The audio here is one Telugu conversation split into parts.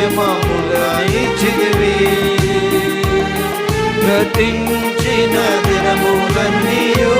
కృపక్షేమముల ఇచ్చిదివి గతించిన దినములన్నీయో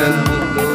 London.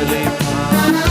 Lollipop